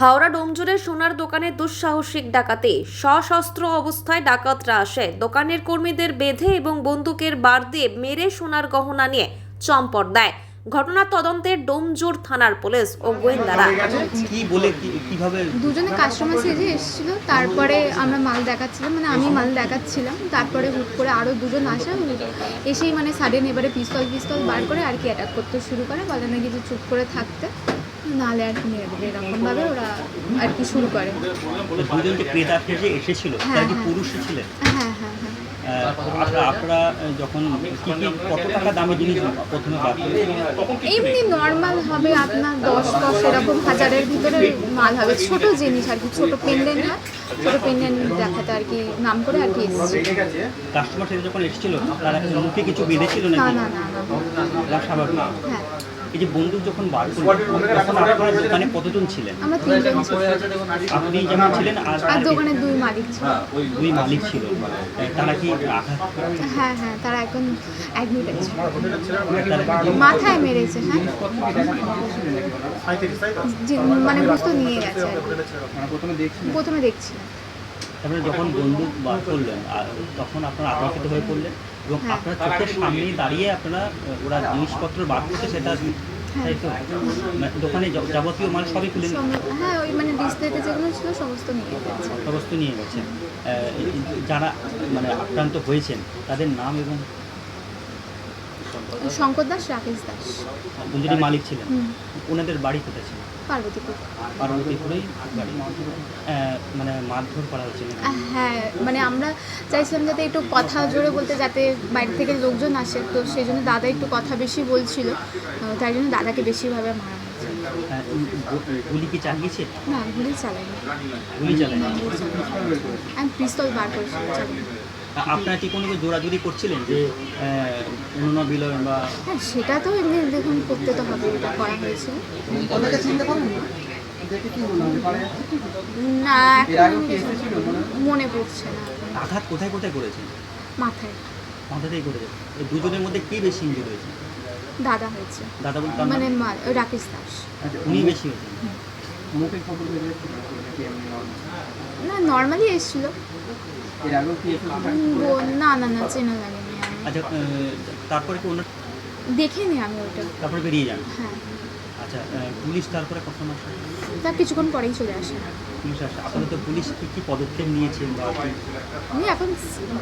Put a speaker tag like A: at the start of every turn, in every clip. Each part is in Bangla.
A: হাওড়া ডোমজুড়ে সোনার দোকানে দুঃসাহসিক ডাকাতি। সশস্ত্র অবস্থায় ডাকাতরা আসে। দোকানের কর্মীদের বেঁধে এবং বন্দুকের বার দিয়ে মেরে সোনার গহনা নিয়ে চম্পট দেয়। ঘটনার তদন্তে ডোমজুর থানার পুলিশ ও গোয়েন্দারা।
B: কি বলে কীভাবে?
C: দুজনে কাস্টমার সেজে এসেছিল। তারপরে আমরা মাল দেখাচ্ছিলাম মানে আমি মাল দেখাচ্ছিলাম। তারপরে হুট করে আরও দুজন আসে। এসেই মানে সাডেন এবারে পিস্তল পিস্তল বার করে আর কি অ্যাটাক করতে শুরু করে। বলে নাকি যে চুপ করে থাকতে। নাহলে আর কি মেরে দেবে এরকমভাবে ওরা আর কি শুরু করে।
B: দুজন যে ক্রেতা সেজে এসেছিল তারা কি
C: হ্যাঁ।
B: পুরুষই ছিলেন?
C: হ্যাঁ হ্যাঁ হ্যাঁ
B: আপনারা যখন কত টাকা দামে জিনিস প্রথমে
C: এমনি নর্মাল হবে আপনার দশ দশ এরকম হাজারের ভিতরে মাল হবে। ছোট জিনিস আর কি ছোট পেন্ডেন্ট হয় ছোট পেন্ডেন্ট দেখাতে আর কি নাম করে আর কি
B: কাস্টমার সেজে যখন এসেছিল তারা মুখে কিছু বেঁধেছিল
C: না না না। না
B: স্বাভাবিক।
C: হ্যাঁ।
B: এই যে বন্দুক যখন বার করলেন তখন আপনার দোকানে কতজন ছিলেন?
C: আমরা তিনজন
B: আপনি যেমন ছিলেন আর
C: আর দোকানের দুই মালিক ছিল।
B: দুই মালিক ছিল। তারা কি
C: হ্যাঁ হ্যাঁ তারা এখন অ্যাডমিট আছে। মাথায় মেরেছে হ্যাঁ? যে- মানে বুঝতে নিয়ে গেছে। প্রথমে দেখছি
B: তারপরে যখন বন্দুক বার করলেন আর তখন আপনারা আতঙ্কিত হয়ে পড়লেন এবং
C: হ্যাঁ।
B: আপনার চোখের সামনেই দাঁড়িয়ে আপনারা ওরা জিনিসপত্র বার করছে সেটা তাই মানে দোকানে যাবতীয় মাল সবই খুলে নিয়ে-
C: হ্যাঁ ওই মানে ডিসপ্লেতে যেগুলো ছিল সমস্ত নিয়ে গেছে।
B: সমস্ত নিয়ে গেছে যারা মানে আক্রান্ত হয়েছেন তাদের নাম এবং
C: শঙ্কর দাস রাকেশ দাস।
B: দুজনই মালিক ছিলেন ওনাদের বাড়ি কোথায় ছিল?
C: পার্বতীপুর।
B: পার্বতীপুরেই বাড়ি মানে মারধর করা?
C: আহ, হ্যাঁ মানে আমরা চাইছিলাম যাতে একটু কথা জোরে বলতে যাতে বাইরে থেকে লোকজন আসে তো সেই জন্য দাদা একটু কথা বেশি বলছিল তাই জন্য দাদাকে বেশিভাবে মারা
B: গু- গুলি কি চালিয়েছে?
C: না গুলি চালাইনি
B: গুলি চালায়
C: আমি পিস্তল বার করেছি
B: আপনারা কি কোনো জোরাজুরি করছিলেন যে অন্য বিলয় বা
C: হ্যাঁ সেটা তো এমনি দেখুন করতে তো হবে এটা করা হয়েছিল না এখন মনে পড়ছে না।
B: আঘাত কোথায় কোথায় করেছেন
C: মাথায়।
B: মাথাতেই করেছে। দুজনের মধ্যে কে বেশি ইঞ্জুরি হয়েছে?
C: দাদা হয়েছে।
B: দাদা বলতে
C: মানে রাকেশ দাস।
B: উনি বেশি হয়েছেন
D: মুখে খবর বের ছিল নাকি এমনি
C: না নর্মালি এসেছিল।
D: এর আগেও কি
C: না না না চেনা লাগেনি।
B: আচ্ছা তারপরে কি
C: দেখিনি আমি ওটা।
B: তারপরে বেরিয়ে যান?
C: হ্যাঁ।
B: আচ্ছা পুলিশ তারপরে কখন আসে?
C: তা কিছুক্ষণ পরেই চলে আসে।
B: পুলিশ আসে। আপাতত পুলিশ কি কি পদক্ষেপ নিয়েছেন
C: আমি এখন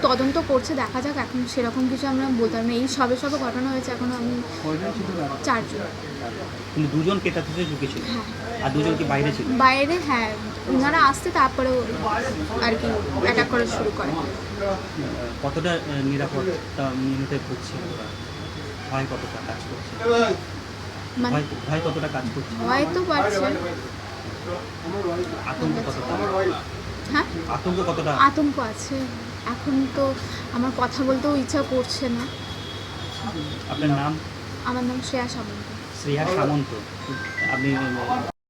C: তদন্ত করছে দেখা যাক এখন সেরকম কিছু আমরা বলতে পারি না। এই সবে সবে ঘটনা হয়েছে এখন আমি? চারজন।
B: কিন্তু দুজন ক্রেতা ঢুকেছিল
C: হ্যাঁ।
B: আর দুজন কি বাইরে ছিল?
C: বাইরে হ্যাঁ ওনারা আসতে তারপরে আর কি অ্যাটাক করা শুরু করে।
B: কতটা নিরাপত্তা ভুগছে ওরা? ভয় কতটা কাজ করছে?
C: মানে
B: ভয় ভয় কতটা কাজ করছে?
C: হয়তো পারছে
B: আতঙ্ক কতটা?
C: হ্যাঁ?
B: আতঙ্ক কতটা?
C: আতঙ্ক আছে। এখন তো আমার কথা বলতেও ইচ্ছা করছে না।
B: আপনার নাম?
C: আমার নাম শ্রেয়া সামন্ত।
B: শ্রেয়া সামন্ত। আপনি